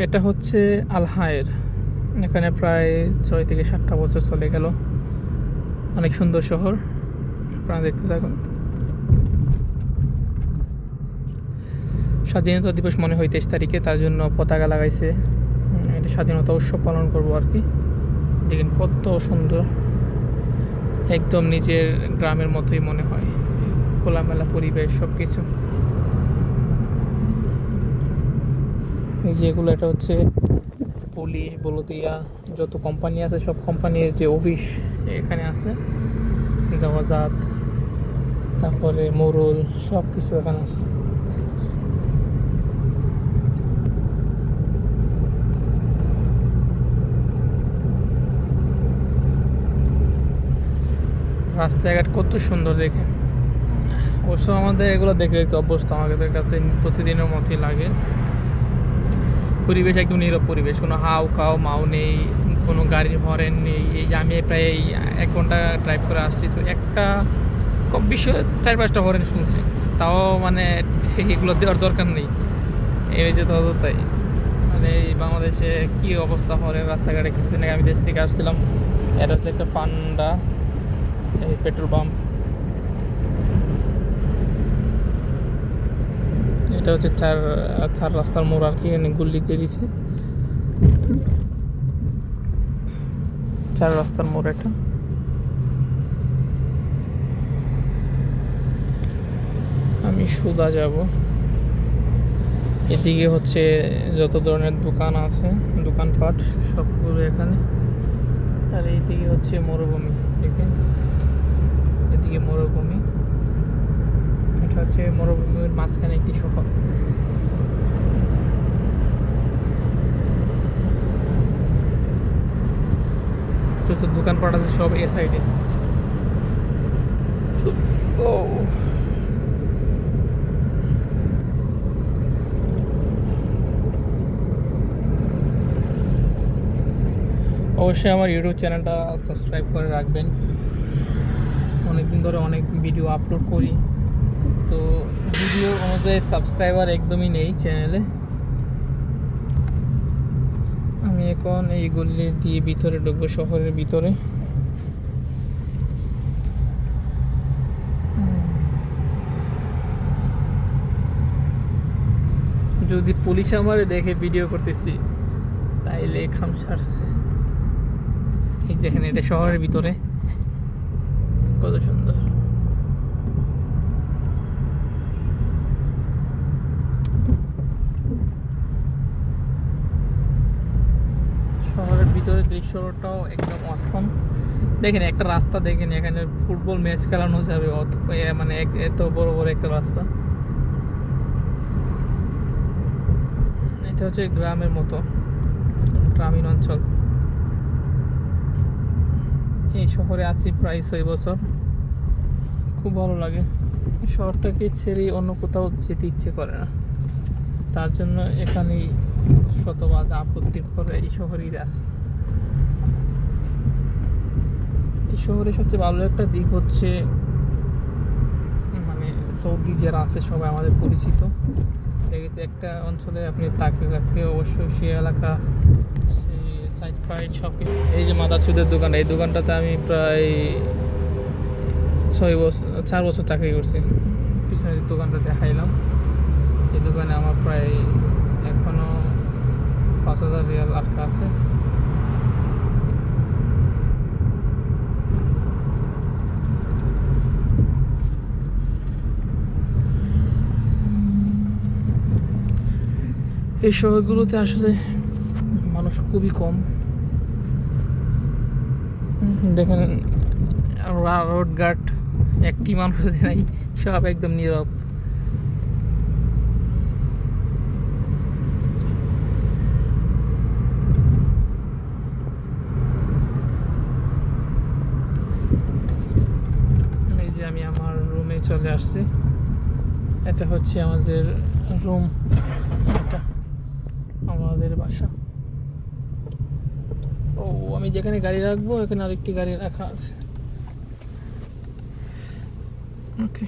এটা হচ্ছে আলহায়ের এখানে প্রায় ছয় থেকে সাতটা বছর চলে গেল। অনেক সুন্দর শহর। আপনারা দেখতে থাকুন। স্বাধীনতা দিবস মনে হয় তেইশ তারিখে, তার জন্য পতাকা লাগাইছে। এটা স্বাধীনতা উৎসব পালন করব আর কি। দেখেন কত সুন্দর। একদম নিজের গ্রামের মতোই মনে হয়। খোলামেলা পরিবেশ সব কিছু এই যে এগুলো এটা হচ্ছে পুলিশ, বলদিয়া, যত কোম্পানি আছে, সব কোম্পানির যে অফিস এখানে আছে, জাওয়াজাত, তারপরে মোরল সব কিছু এখানে আছে। রাস্তাঘাট কত সুন্দর দেখে। অবশ্য আমাদের এগুলো দেখে অভ্যস্ত, আমাদের কাছে প্রতিদিনের মতোই লাগে। পরিবেশ একদম নীরব পরিবেশ। কোনো হাও কাও মাও নেই, কোনো গাড়ির হরেন নেই, এই যে আমি প্রায় এই এক ঘণ্টা ড্রাইভ করে আসছি, তো একটা কম বেশি চার পাঁচটা হরেন শুনছি। তাও মানে এগুলো দেওয়ার দরকার নেই। এই যে তো তাই। মানে এই বাংলাদেশে কী অবস্থা হরেন রাস্তাঘাটে? কিছু নেই আমি দেশ থেকে আসছিলাম। এটা হচ্ছে একটা পান্ডা, এই পেট্রোল পাম্প এটা হচ্ছে চার চার রাস্তার মোড় আর কি, এখানে গুল্লি দিয়ে দিছে। চার রাস্তার মোড় এটা। আমি সুদা যাব। এদিকে হচ্ছে যত ধরনের দোকান আছে, দোকানপাট সবগুলো এখানে। আর এইদিকে হচ্ছে মরুভূমি, দেখেন? এদিকে মরুভূমি। এটা হচ্ছে মরুভূমির মাঝখানে একটি শহর। যত দোকানপাট আছে সব এ সাইডে। ও। অবশ্যই আমার ইউটিউব চ্যানেলটা সাবস্ক্রাইব করে রাখবেন। অনেকদিন ধরে অনেক ভিডিও আপলোড করি। তো ভিডিও অনুযায়ী সাবস্ক্রাইবার একদমই নেই চ্যানেলে আমি এখন এই গল্লি দিয়ে ভিতরে ঢুকবো, শহরের ভিতরে। যদি পুলিশ আমারে দেখে ভিডিও করতেছি, তাইলে খাম ছাড়ছে। এই দেখেন এটা শহরের ভিতরে। কত সুন্দর শহরের ভিতরে দৃশ্যটাও একদম অসম দেখেন, একটা রাস্তা দেখেন, এখানে ফুটবল ম্যাচ খেলানো যাবে। মানে এত বড় বড় একটা রাস্তা। এটা হচ্ছে গ্রামের মতো, গ্রামীণ অঞ্চল। এই শহরে আছি প্রায় ছয় বছর। খুব ভালো লাগে। শহরটাকে ছেড়ে অন্য কোথাও যেতে ইচ্ছে করে না। তার জন্য এখানেই শতবাদ আপত্তির পরে এই শহরেই আছি এই শহরে সবচেয়ে ভালো একটা দিক হচ্ছে মানে সৌদি যারা আছে, সবাই আমাদের পরিচিত। দেখেছি একটা অঞ্চলে আপনি থাকতে থাকতে অবশ্যই সে এলাকা, সেই সাইড ফাইড সব এই যে মাদার সুদের দোকান, এই দোকানটাতে আমি প্রায় ছয় বছর, চার বছর চাকরি করছি। পিছনে যে দোকানটা দেখাইলাম, এই দোকানে আমার প্রায় এখনও পাঁচ হাজার রিয়াল আটকা আছে। এই শহরগুলোতে আসলে মানুষ খুবই কম। দেখেন রোড গার্ড একটি মানুষ নাই, সব একদম নীরব। এই যে আমি আমার রুমে চলে আসছি। এটা হচ্ছে আমাদের রুম এটা বাসা। ও আমি যেখানে গাড়ি রাখব এখানে আরেকটি গাড়ি রাখা আছে। ওকে